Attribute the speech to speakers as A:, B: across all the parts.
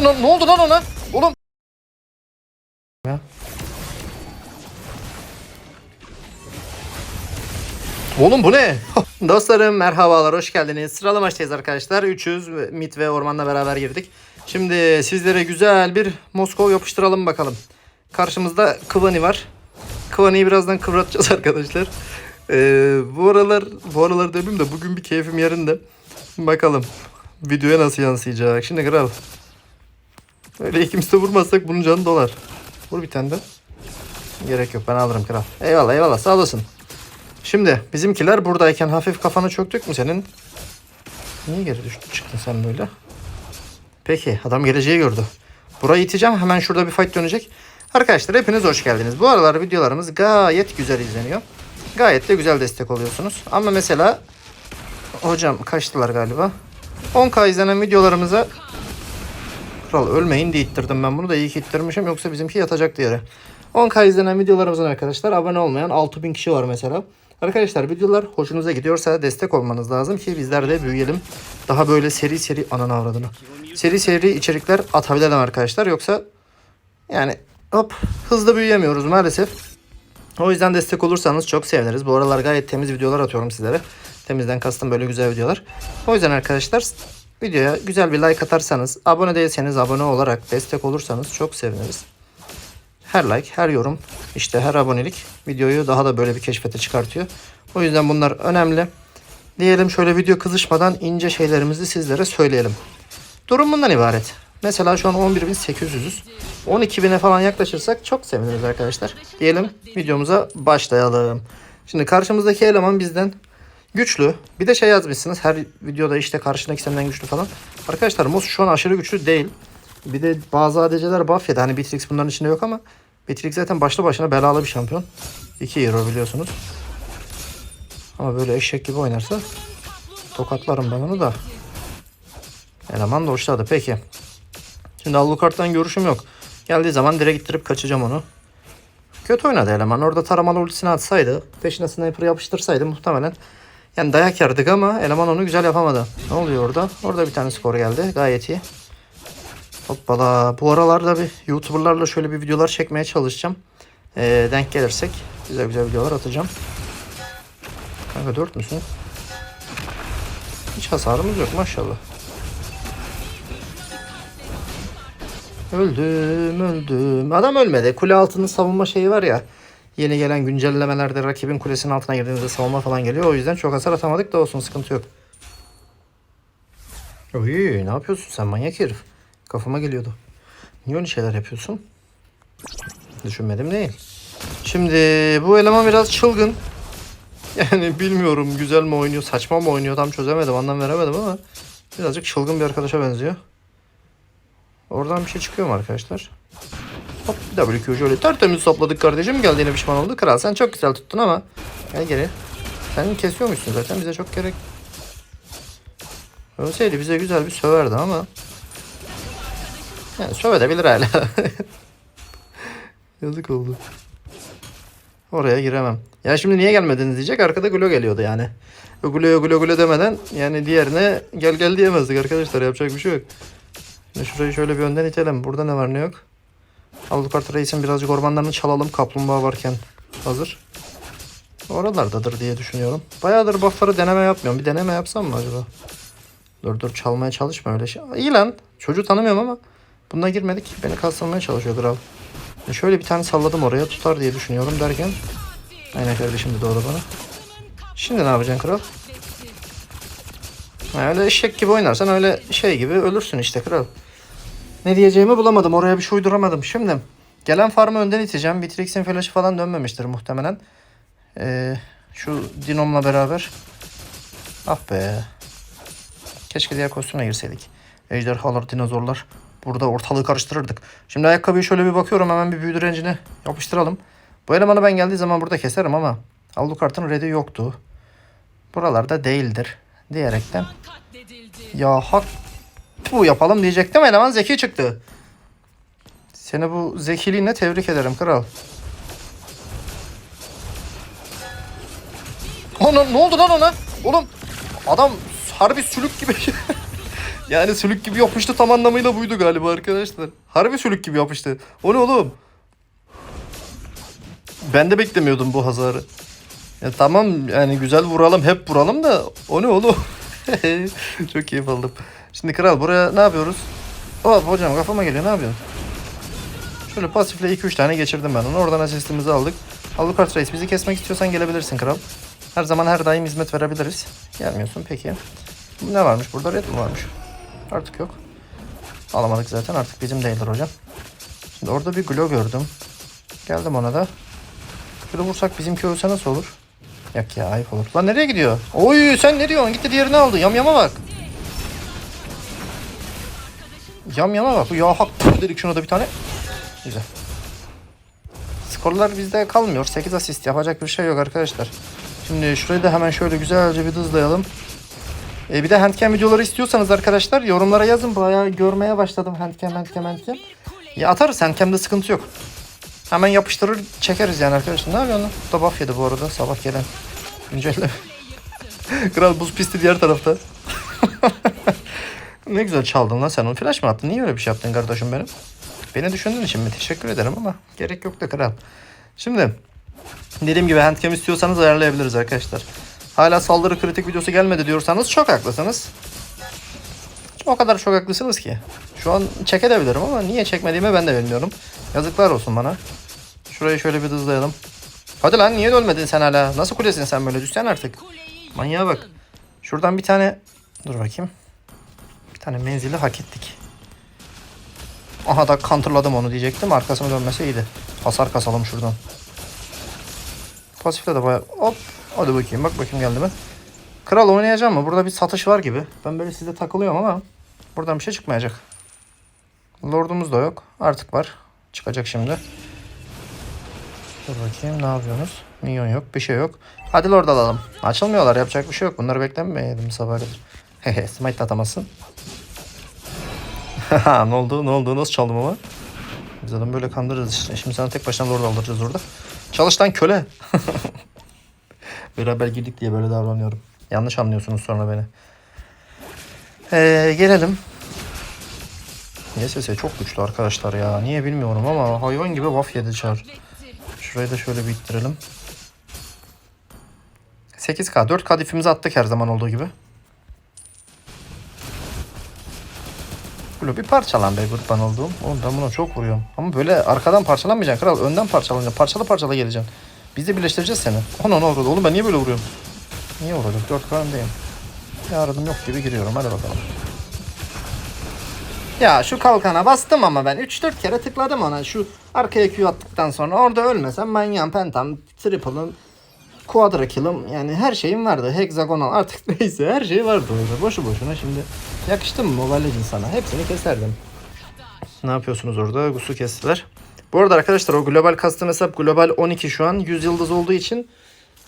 A: Ona ne oldu lan ona? Oğlum. Ya. Oğlum bu ne? Dostlarım merhabalar hoş geldiniz. Sıralı maçtayız arkadaşlar. 300 ve- mit ve ormanla beraber girdik. Şimdi sizlere güzel bir Moskov yapıştıralım bakalım. Karşımızda Kıvani var. Kıvani'yi birazdan kıvratacağız arkadaşlar. Ee, bu aralar bu aralar demeyeyim de bugün bir keyfim yerinde. Bakalım videoya nasıl yansıyacak. Şimdi kral. Öyle ikimiz de vurmazsak bunun canı dolar. Vur bir tane de. Gerek yok ben alırım kral. Eyvallah eyvallah sağ olasın. Şimdi bizimkiler buradayken hafif kafanı çöktük mü senin? Niye geri düştün çıktın sen böyle? Peki adam geleceği gördü. Burayı iteceğim hemen şurada bir fight dönecek. Arkadaşlar hepiniz hoş geldiniz. Bu aralar videolarımız gayet güzel izleniyor. Gayet de güzel destek oluyorsunuz. Ama mesela hocam kaçtılar galiba. 10k izlenen videolarımıza Kral ölmeyin diye ittirdim ben bunu da iyi ittirmişim yoksa bizimki yatacaktı yere. 10k izlenen videolarımızın arkadaşlar abone olmayan 6000 kişi var mesela. Arkadaşlar videolar hoşunuza gidiyorsa destek olmanız lazım ki bizler de büyüyelim. Daha böyle seri seri ananı avradını. Seri seri içerikler atabilelim arkadaşlar yoksa yani hop hızlı büyüyemiyoruz maalesef. O yüzden destek olursanız çok seviniriz. Bu aralar gayet temiz videolar atıyorum sizlere. Temizden kastım böyle güzel videolar. O yüzden arkadaşlar videoya güzel bir like atarsanız, abone değilseniz abone olarak destek olursanız çok seviniriz. Her like, her yorum, işte her abonelik videoyu daha da böyle bir keşfete çıkartıyor. O yüzden bunlar önemli. Diyelim şöyle video kızışmadan ince şeylerimizi sizlere söyleyelim. Durum bundan ibaret. Mesela şu an 11.800'üz. 12.000'e falan yaklaşırsak çok seviniriz arkadaşlar. Diyelim videomuza başlayalım. Şimdi karşımızdaki eleman bizden güçlü. Bir de şey yazmışsınız her videoda işte karşındaki senden güçlü falan. Arkadaşlar Moss şu an aşırı güçlü değil. Bir de bazı ADC'ler buff yedi. Hani Bitrix bunların içinde yok ama Bitrix zaten başlı başına belalı bir şampiyon. 2 hero biliyorsunuz. Ama böyle eşek gibi oynarsa tokatlarım ben onu da. Eleman da hoşladı. Peki. Şimdi Alucard'dan görüşüm yok. Geldiği zaman direkt ittirip kaçacağım onu. Kötü oynadı eleman. Orada taramalı ultisini atsaydı, peşine sniper yapıştırsaydı muhtemelen yani dayak yerdik ama eleman onu güzel yapamadı. Ne oluyor orada? Orada bir tane skor geldi. Gayet iyi. Hoppala. Bu aralarda bir YouTuber'larla şöyle bir videolar çekmeye çalışacağım. Ee, denk gelirsek güzel güzel videolar atacağım. Kanka 4 müsün? Hiç hasarımız yok maşallah. Öldüm öldüm. Adam ölmedi. Kule altının savunma şeyi var ya. Yeni gelen güncellemelerde rakibin kulesinin altına girdiğinizde savunma falan geliyor. O yüzden çok hasar atamadık da olsun sıkıntı yok. Oy ne yapıyorsun sen manyak herif. Kafama geliyordu. Niye öyle şeyler yapıyorsun? Düşünmedim değil. Şimdi bu eleman biraz çılgın. Yani bilmiyorum güzel mi oynuyor saçma mı oynuyor tam çözemedim anlam veremedim ama birazcık çılgın bir arkadaşa benziyor. Oradan bir şey çıkıyor mu arkadaşlar? Hop WQ şöyle tertemiz sapladık kardeşim. Geldiğine pişman oldu. Kral sen çok güzel tuttun ama. Gel geri. Sen kesiyormuşsun zaten bize çok gerek. Ölseydi bize güzel bir söverdi ama. Yani sövedebilir hala. Yazık oldu. Oraya giremem. Ya şimdi niye gelmediniz diyecek. Arkada Glo geliyordu yani. Glo Glo Glo demeden yani diğerine gel gel diyemezdik arkadaşlar. Yapacak bir şey yok. Şimdi şurayı şöyle bir önden itelim. Burada ne var ne yok. Alucard Reis'in birazcık ormanlarını çalalım. Kaplumbağa varken hazır. Oralardadır diye düşünüyorum. Bayağıdır buff'ları deneme yapmıyorum. Bir deneme yapsam mı acaba? Dur dur çalmaya çalışma öyle şey. İyi lan. Çocuğu tanımıyorum ama buna girmedik. Beni kastırmaya çalışıyor kral. E şöyle bir tane salladım oraya tutar diye düşünüyorum derken. Aynen kardeşim de doğru bana. Şimdi ne yapacaksın kral? Öyle eşek gibi oynarsan öyle şey gibi ölürsün işte kral. Ne diyeceğimi bulamadım. Oraya bir şey uyduramadım. Şimdi gelen farmı önden iteceğim. Bitrix'in flash'ı falan dönmemiştir muhtemelen. Ee, şu Dinom'la beraber. Ah be. Keşke diğer kostüme girseydik. Ejderhalar, dinozorlar. Burada ortalığı karıştırırdık. Şimdi ayakkabıyı şöyle bir bakıyorum. Hemen bir büyü direncini yapıştıralım. Bu elemanı ben geldiği zaman burada keserim ama Alucard'ın red'i yoktu. Buralarda değildir diyerekten. Ya hak bu yapalım diyecektim eleman zeki çıktı. Seni bu zekiliğine tebrik ederim kral. Ona ne oldu lan ona? Oğlum adam harbi sülük gibi. Yani sülük gibi yapıştı tam anlamıyla buydu galiba arkadaşlar. Harbi sülük gibi yapıştı. O ne oğlum? Ben de beklemiyordum bu hasarı. Ya tamam yani güzel vuralım hep vuralım da o ne oğlum? Çok keyif aldım. Şimdi kral buraya ne yapıyoruz? Hop hocam kafama geliyor ne yapıyorsun? Şöyle pasifle 2-3 tane geçirdim ben onu. Oradan asistimizi aldık. Alucard Reis bizi kesmek istiyorsan gelebilirsin kral. Her zaman her daim hizmet verebiliriz. Gelmiyorsun peki. Ne varmış burada? Red mi varmış? Artık yok. Alamadık zaten artık bizim değildir hocam. Şimdi orada bir glow gördüm. Geldim ona da. Böyle vursak bizimki ölse nasıl olur? Yok ya ayıp olur. Lan nereye gidiyor? Oy sen ne diyorsun? Gitti diğerini aldı. Yam yama bak. Yam yama bak. Ya hak dedik şuna da bir tane. Güzel. Skorlar bizde kalmıyor. 8 asist yapacak bir şey yok arkadaşlar. Şimdi şurayı da hemen şöyle güzelce bir hızlayalım. E, bir de handcam videoları istiyorsanız arkadaşlar yorumlara yazın. Bayağı görmeye başladım handcam handcam handcam. Ya atarız handcam'da sıkıntı yok. Hemen yapıştırır çekeriz yani arkadaşlar. Ne yapıyorsun? Bu da buff yedi bu arada sabah gelen. Güncelleme. Kral buz pisti diğer tarafta. ne güzel çaldın lan sen onu. Flash mı attın? Niye öyle bir şey yaptın kardeşim benim? Beni düşündüğün için mi? Teşekkür ederim ama gerek yok da kral. Şimdi dediğim gibi handcam istiyorsanız ayarlayabiliriz arkadaşlar. Hala saldırı kritik videosu gelmedi diyorsanız çok haklısınız. O kadar çok haklısınız ki. Şu an çekebilirim ama niye çekmediğimi ben de bilmiyorum. Yazıklar olsun bana. Şurayı şöyle bir hızlayalım. Hadi lan niye ölmedin sen hala? Nasıl kulesin sen böyle? Düşsen artık. Manyağa bak. Şuradan bir tane... Dur bakayım. Bir tane menzili hak ettik. Aha da counterladım onu diyecektim. Arkasına dönmesi iyiydi. Hasar kasalım şuradan. Pasifte de bayağı... Hop. Hadi bakayım. Bak bakayım geldi mi? Kral oynayacağım mı? Burada bir satış var gibi. Ben böyle size takılıyorum ama buradan bir şey çıkmayacak. Lordumuz da yok. Artık var. Çıkacak şimdi. Dur bakayım ne yapıyorsunuz? Minyon yok. Bir şey yok. Hadi Lord alalım. Açılmıyorlar. Yapacak bir şey yok. Bunları beklemeyelim sabah kadar. Hehe. Smite atamazsın. Ne oldu? Ne oldu? Nasıl çaldım ama? Biz adamı böyle kandırırız işte. Şimdi sana tek başına Lord aldıracağız orada. Çalış lan köle. Beraber girdik diye böyle davranıyorum. Yanlış anlıyorsunuz sonra beni. Ee, gelelim. YSS çok güçlü arkadaşlar ya. Niye bilmiyorum ama hayvan gibi buff yedi çar. Şurayı da şöyle bir ittirelim. 8K. 4K difimizi attık her zaman olduğu gibi. Böyle bir parçalan be kurban olduğum. Oğlum ben buna çok vuruyorum. Ama böyle arkadan parçalanmayacaksın kral. Önden parçalanacaksın. Parçalı parçalı geleceksin. Biz de birleştireceğiz seni. Ona ne oldu? Oğlum ben niye böyle vuruyorum? Niye vuracağım? 4K öndeyim. Bir aradım yok gibi giriyorum. Hadi bakalım. Ya şu kalkana bastım ama ben 3-4 kere tıkladım ona. Şu arkaya Q attıktan sonra orada ölmesem manyan pentam, triple'ım, quadra kill'ım yani her şeyim vardı. Hexagonal artık neyse her şey vardı orada. Boşu boşuna şimdi yakıştı mı Mobile Legends sana? Hepsini keserdim. Ne yapıyorsunuz orada? Gusu kestiler. Bu arada arkadaşlar o global custom hesap global 12 şu an 100 yıldız olduğu için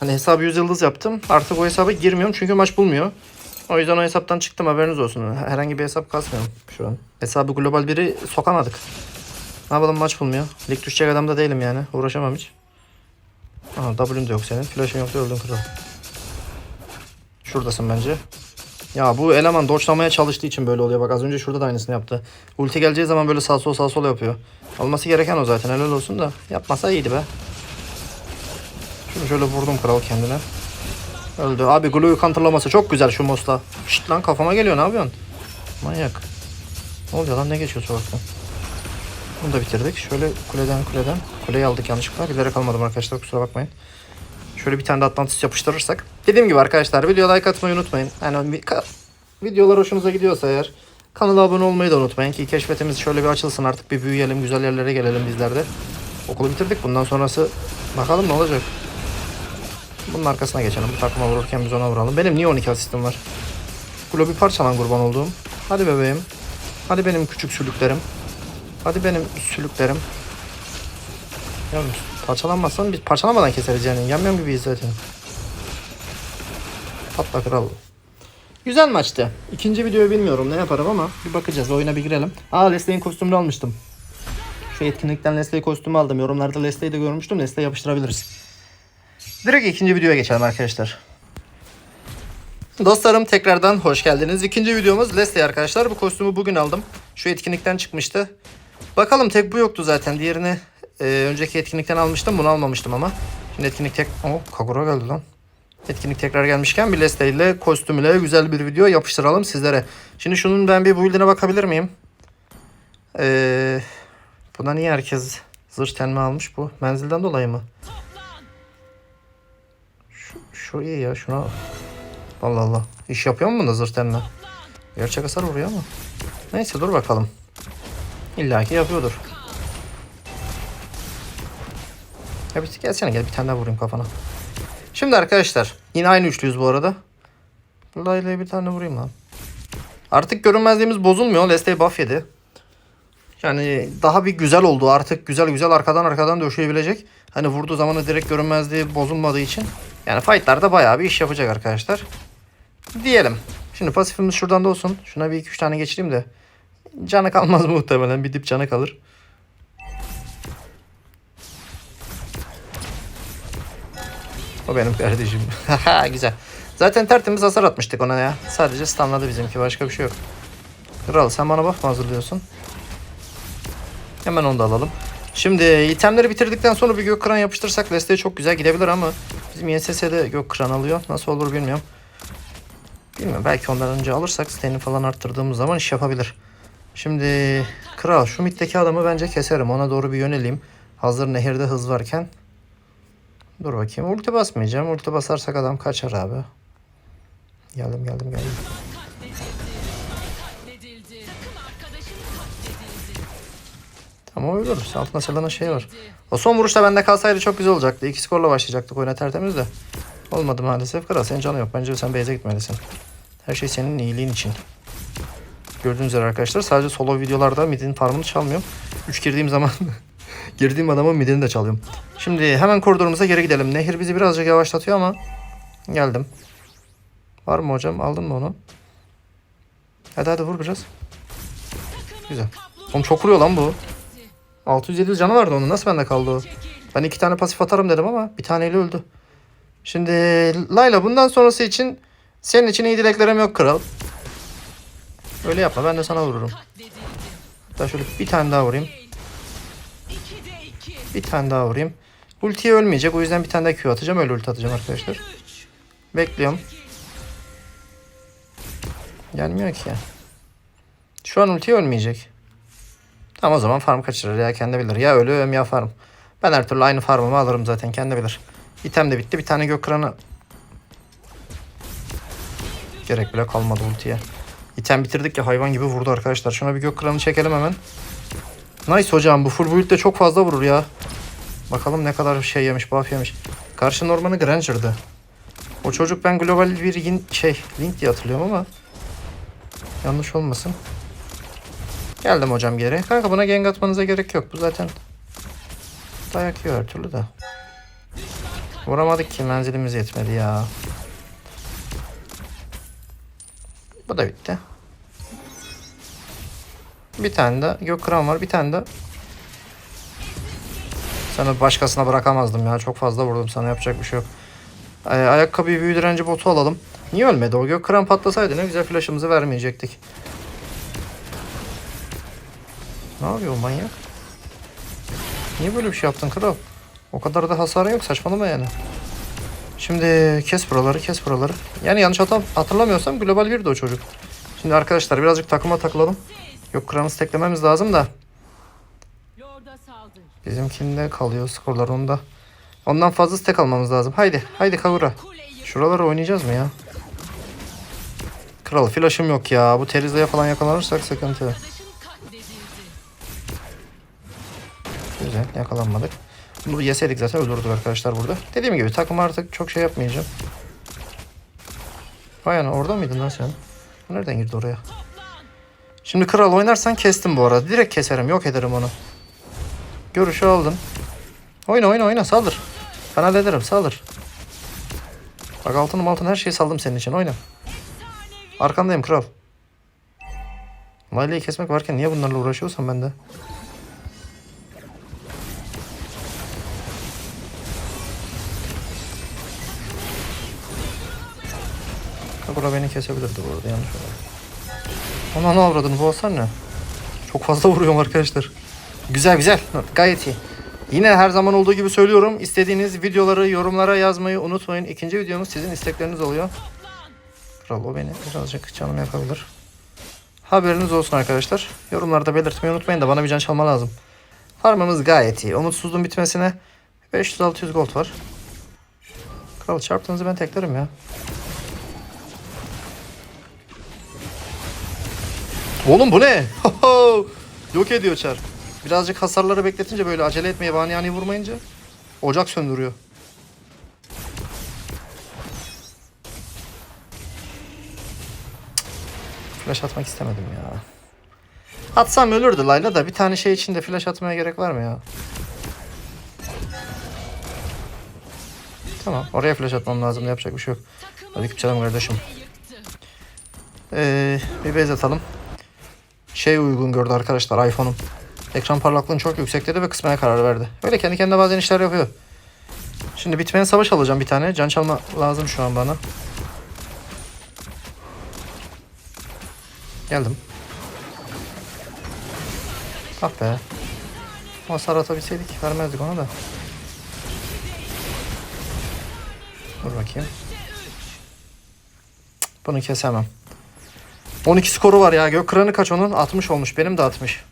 A: hani hesabı 100 yıldız yaptım. Artık o hesaba girmiyorum çünkü maç bulmuyor. O yüzden o hesaptan çıktım haberiniz olsun. Herhangi bir hesap kasmıyorum şu an. Hesabı global biri sokamadık. Ne yapalım maç bulmuyor. Lig düşecek adam da değilim yani. Uğraşamam hiç. Aha W'un de yok senin. Flash'ın yoksa öldün kral. Şuradasın bence. Ya bu eleman doçlamaya çalıştığı için böyle oluyor. Bak az önce şurada da aynısını yaptı. Ulti geleceği zaman böyle sağ sol sağ sol yapıyor. Olması gereken o zaten helal olsun da. Yapmasa iyiydi be. Şunu şöyle vurdum kral kendine. Öldü. Abi Glue'yu counterlaması çok güzel şu Mosta. Şşt lan kafama geliyor ne yapıyorsun? Manyak. Ne oluyor lan ne geçiyor sokaktan? Bunu da bitirdik. Şöyle kuleden kuleden. Kuleyi aldık yanlışlıkla. Bilerek almadım arkadaşlar kusura bakmayın. Şöyle bir tane de Atlantis yapıştırırsak. Dediğim gibi arkadaşlar videoya like atmayı unutmayın. Yani videolar hoşunuza gidiyorsa eğer kanala abone olmayı da unutmayın ki keşfetimiz şöyle bir açılsın artık bir büyüyelim güzel yerlere gelelim bizler de. Okulu bitirdik bundan sonrası bakalım ne olacak. Bunun arkasına geçelim. Bu takıma vururken biz ona vuralım. Benim niye 12 asistim var? Klo bir parçalan kurban olduğum. Hadi bebeğim. Hadi benim küçük sülüklerim. Hadi benim sülüklerim. Ya parçalanmazsan biz parçalamadan keseriz yani. Yamyam gibiyiz zaten. Patla kral. Güzel maçtı. İkinci videoyu bilmiyorum ne yaparım ama bir bakacağız. Oyuna bir girelim. Aa Leslie'nin kostümünü almıştım. Şu etkinlikten Leslie kostümü aldım. Yorumlarda Leslie'yi de görmüştüm. Leslie yapıştırabiliriz. Direkt ikinci videoya geçelim arkadaşlar. Dostlarım tekrardan hoş geldiniz. İkinci videomuz Leslie arkadaşlar. Bu kostümü bugün aldım. Şu etkinlikten çıkmıştı. Bakalım tek bu yoktu zaten. Diğerini e, önceki etkinlikten almıştım. Bunu almamıştım ama. Şimdi etkinlik tek... Oh Kagura geldi lan. Etkinlik tekrar gelmişken bir Leslie ile kostümüyle güzel bir video yapıştıralım sizlere. Şimdi şunun ben bir build'ine bakabilir miyim? Ee, buna niye herkes zırh tenme almış bu? Menzilden dolayı mı? Şu, şu iyi ya şuna... Allah Allah. İş yapıyor mu bunda zırh tenme? Gerçek hasar vuruyor ama. Neyse dur bakalım. İlla ki yapıyordur. Ya bir gelsene gel bir tane daha vurayım kafana. Şimdi arkadaşlar yine aynı üçlüyüz bu arada. Layla'ya bir tane vurayım lan. Artık görünmezliğimiz bozulmuyor. Leslie buff yedi. Yani daha bir güzel oldu. Artık güzel güzel arkadan arkadan döşeyebilecek. Hani vurduğu zamanı direkt görünmezliği bozulmadığı için. Yani fightlarda bayağı bir iş yapacak arkadaşlar. Diyelim. Şimdi pasifimiz şuradan da olsun. Şuna bir iki üç tane geçireyim de. Canı kalmaz muhtemelen. Bir dip canı kalır. O benim kardeşim. Güzel. Zaten tertemiz hasar atmıştık ona ya. Sadece stunladı bizimki. Başka bir şey yok. Kral sen bana buff mı hazırlıyorsun? Hemen onu da alalım. Şimdi itemleri bitirdikten sonra bir gök kıran yapıştırsak Leslie'ye çok güzel gidebilir ama bizim YSS'de gök kıran alıyor. Nasıl olur bilmiyorum. Bilmiyorum belki ondan önce alırsak steni falan arttırdığımız zaman iş yapabilir. Şimdi kral şu middeki adamı bence keserim. Ona doğru bir yöneleyim. Hazır nehirde hız varken. Dur bakayım. Ulti basmayacağım. Ulti basarsak adam kaçar abi. Geldim geldim geldim. Ama ölürüz. Altında Selena şey var. O son vuruşta bende kalsaydı çok güzel olacaktı. İki skorla başlayacaktık oyuna tertemiz de. Olmadı maalesef. Kral senin canı yok. Bence sen base'e gitmelisin. Her şey senin iyiliğin için. Gördüğünüz üzere arkadaşlar sadece solo videolarda midin farmını çalmıyorum. 3 girdiğim zaman girdiğim adamın midini de çalıyorum. Şimdi hemen koridorumuza geri gidelim. Nehir bizi birazcık yavaşlatıyor ama geldim. Var mı hocam? Aldın mı onu? Hadi hadi vur biraz. Güzel. Oğlum çok vuruyor lan bu. 607 canı vardı onun. Nasıl bende kaldı o? Ben iki tane pasif atarım dedim ama bir taneyle öldü. Şimdi Layla bundan sonrası için senin için iyi dileklerim yok kral. Öyle yapma ben de sana vururum. Hatta şöyle bir tane daha vurayım. Bir tane daha vurayım. Ultiye ölmeyecek o yüzden bir tane daha Q atacağım. Öyle ulti atacağım arkadaşlar. Bekliyorum. Gelmiyor ki. Şu an ultiye ölmeyecek. Tamam o zaman farm kaçırır ya kendi bilir. Ya ölüyorum ya farm. Ben her türlü aynı farmımı alırım zaten kendi bilir. İtem de bitti. Bir tane gök kıranı gerek bile kalmadı ultiye. İtem bitirdik ya hayvan gibi vurdu arkadaşlar. Şuna bir gök kıranı çekelim hemen. Nice hocam bu full build de çok fazla vurur ya. Bakalım ne kadar şey yemiş buff yemiş. Karşı Norman'ı Granger'dı. O çocuk ben global bir yin, şey link diye hatırlıyorum ama yanlış olmasın. Geldim hocam geri. Kanka buna gank atmanıza gerek yok. Bu zaten dayak yiyor her türlü de. Vuramadık ki menzilimiz yetmedi ya. Bu da bitti. Bir tane de gök kıran var. Bir tane de sana başkasına bırakamazdım ya. Çok fazla vurdum sana yapacak bir şey yok. Ay- ayakkabıyı büyü direnci botu alalım. Niye ölmedi o gök kıran patlasaydı ne güzel flash'ımızı vermeyecektik. Ne yapıyor manyak? Niye böyle bir şey yaptın kral? O kadar da hasarı yok saçmalama yani. Şimdi kes buraları kes buraları. Yani yanlış hatırlamıyorsam global 1'di o çocuk. Şimdi arkadaşlar birazcık takıma takılalım. Yok kranı steklememiz lazım da. Bizimkinde kalıyor skorlar onda. Ondan fazla stek almamız lazım. Haydi haydi kavura. Şuraları oynayacağız mı ya? Kral flash'ım yok ya. Bu Teriza'ya falan yakalanırsak sıkıntı. Güzel yakalanmadık. Bunu yeseydik zaten ölürdük arkadaşlar burada. Dediğim gibi takım artık çok şey yapmayacağım. Vay orada mıydın lan sen? Nereden girdi oraya? Şimdi kral oynarsan kestim bu arada. Direkt keserim yok ederim onu. Görüşü aldın. Oyna oyna oyna saldır. Ben hallederim saldır. Bak altınım altın her şeyi saldım senin için oyna. Arkandayım kral. Layla'yı kesmek varken niye bunlarla uğraşıyorsam ben de. Kagura beni kesebilirdi bu arada yanlış oldu. Ona ne avradın bu hasar ne? Çok fazla vuruyorum arkadaşlar. Güzel güzel. Gayet iyi. Yine her zaman olduğu gibi söylüyorum. İstediğiniz videoları yorumlara yazmayı unutmayın. İkinci videomuz sizin istekleriniz oluyor. Kral o beni birazcık canım yapabilir. Haberiniz olsun arkadaşlar. Yorumlarda belirtmeyi unutmayın da bana bir can çalma lazım. Farmımız gayet iyi. Umutsuzluğun bitmesine 500-600 gold var. Kral çarptığınızı ben teklerim ya. Oğlum bu ne? Yok ediyor çar. Birazcık hasarları bekletince böyle acele etmeye bani yani vurmayınca ocak söndürüyor. Flash atmak istemedim ya. Atsam ölürdü Layla da bir tane şey için de flash atmaya gerek var mı ya? Tamam oraya flash atmam lazım yapacak bir şey yok.
B: Takımın
A: Aleykümselam kardeşim. Ee, bir bez atalım. Şey uygun gördü arkadaşlar iPhone'um. Ekran parlaklığını çok yüksek dedi ve kısmaya karar verdi. Öyle kendi kendine bazen işler yapıyor. Şimdi bitmeyen savaş alacağım bir tane. Can çalma lazım şu an bana. Geldim. Ah be. Hasar atabilseydik vermezdik ona da. Dur bakayım. Bunu kesemem. 12 skoru var ya. Gök kıranı kaç onun? 60 olmuş. Benim de 60.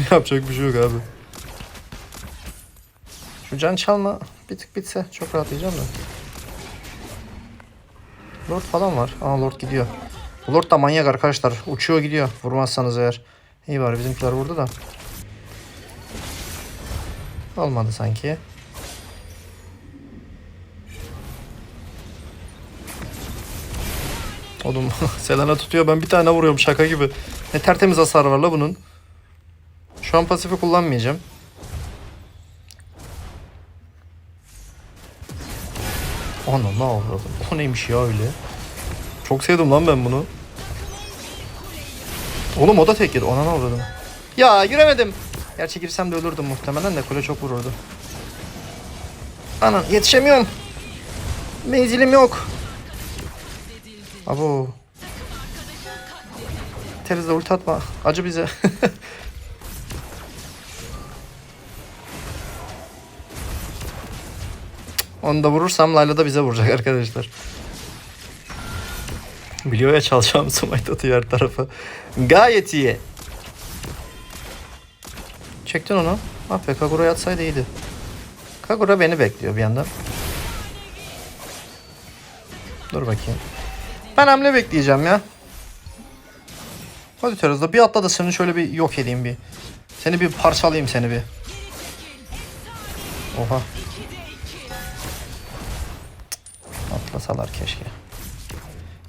A: Yapacak bir şey yok abi. Şu can çalma bir tık bitse çok rahatlayacağım da. Lord falan var. Aa Lord gidiyor. Bu Lord da manyak arkadaşlar. Uçuyor gidiyor. Vurmazsanız eğer. İyi var bizimkiler vurdu da. Olmadı sanki. Oğlum Selena tutuyor ben bir tane vuruyorum şaka gibi. Ne tertemiz hasar var la bunun. Şu an pasifi kullanmayacağım. Ana ne avradım. O neymiş ya öyle. Çok sevdim lan ben bunu. Oğlum o da tek yedi. Ona ne avradım. Ya giremedim. Gerçi girsem de ölürdüm muhtemelen de kule çok vururdu. Anan yetişemiyorum. Menzilim yok. Abo. Terizle ulti atma. Acı bize. Onu da vurursam Layla da bize vuracak arkadaşlar. Biliyor ya çalacağım smite atıyor her tarafa. Gayet iyi. Çektin onu. Ah be Kagura'ya atsaydı iyiydi. Kagura beni bekliyor bir yandan. Dur bakayım. Ben hamle bekleyeceğim ya. Hadi Teraz'da bir atla da seni şöyle bir yok edeyim bir. Seni bir parçalayayım seni bir. Oha. Atlasalar keşke.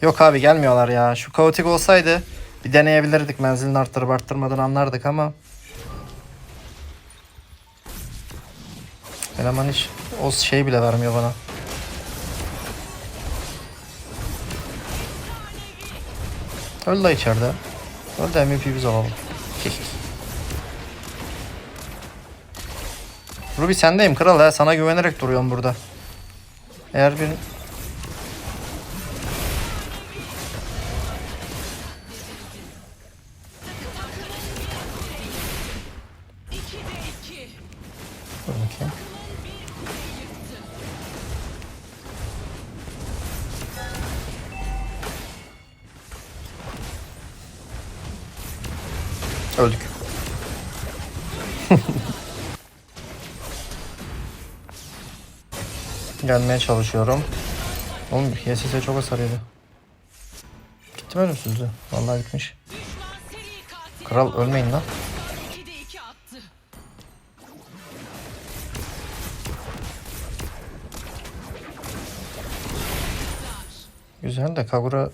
A: Yok abi gelmiyorlar ya. Şu kaotik olsaydı bir deneyebilirdik. Menzilini arttırıp arttırmadan anlardık ama. Eleman hiç o şey bile vermiyor bana. Öl da içeride. Öl de MVP biz alalım. Ruby sendeyim kral ya. Sana güvenerek duruyorum burada. Eğer bir... Gelmeye çalışıyorum. Oğlum YSS çok hasar. Gitti mi ölümsüzlüğü? Vallahi gitmiş. Kral ölmeyin lan. Güzel de Kagura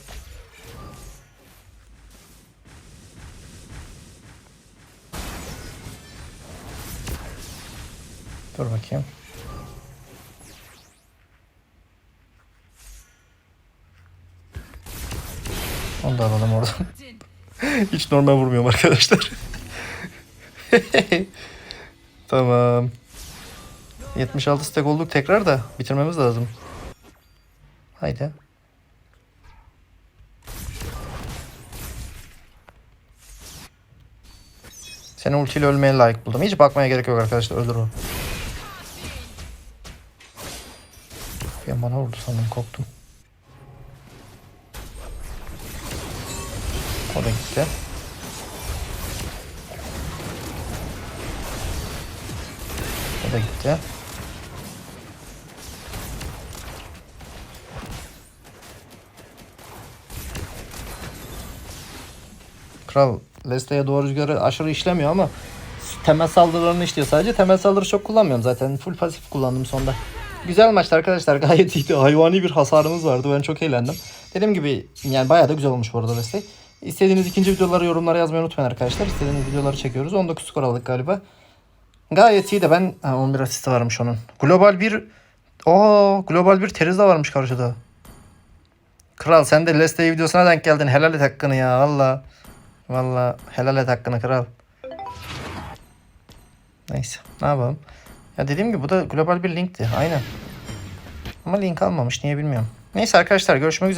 A: Dur bakayım. Onu da alalım oradan. Hiç normal vurmuyorum arkadaşlar. tamam. 76 stack olduk tekrar da bitirmemiz lazım. Haydi. Seni ultiyle ölmeye layık buldum. Hiç bakmaya gerek yok arkadaşlar. Öldür o. Ben bana vurdu sandım. Korktum. O da gitti. O da gitti. Kral Leslie'ye doğru rüzgarı aşırı işlemiyor ama temel saldırılarını işliyor sadece. Temel saldırı çok kullanmıyorum zaten. Full pasif kullandım sonda. Güzel maçtı arkadaşlar. Gayet iyiydi. Hayvani bir hasarımız vardı. Ben çok eğlendim. Dediğim gibi yani bayağı da güzel olmuş bu arada Leslie. İstediğiniz ikinci videoları yorumlara yazmayı unutmayın arkadaşlar. İstediğiniz videoları çekiyoruz. 19 skor aldık galiba. Gayet iyi de ben... Ha, 11 asisti varmış onun. Global bir... Oo, global bir teriz de varmış karşıda. Kral sen de Leslie videosuna denk geldin. Helal et hakkını ya. Valla. Valla helal et hakkını kral. Neyse ne yapalım. Ya dediğim gibi bu da global bir linkti. Aynen. Ama link almamış. Niye bilmiyorum. Neyse arkadaşlar görüşmek üzere.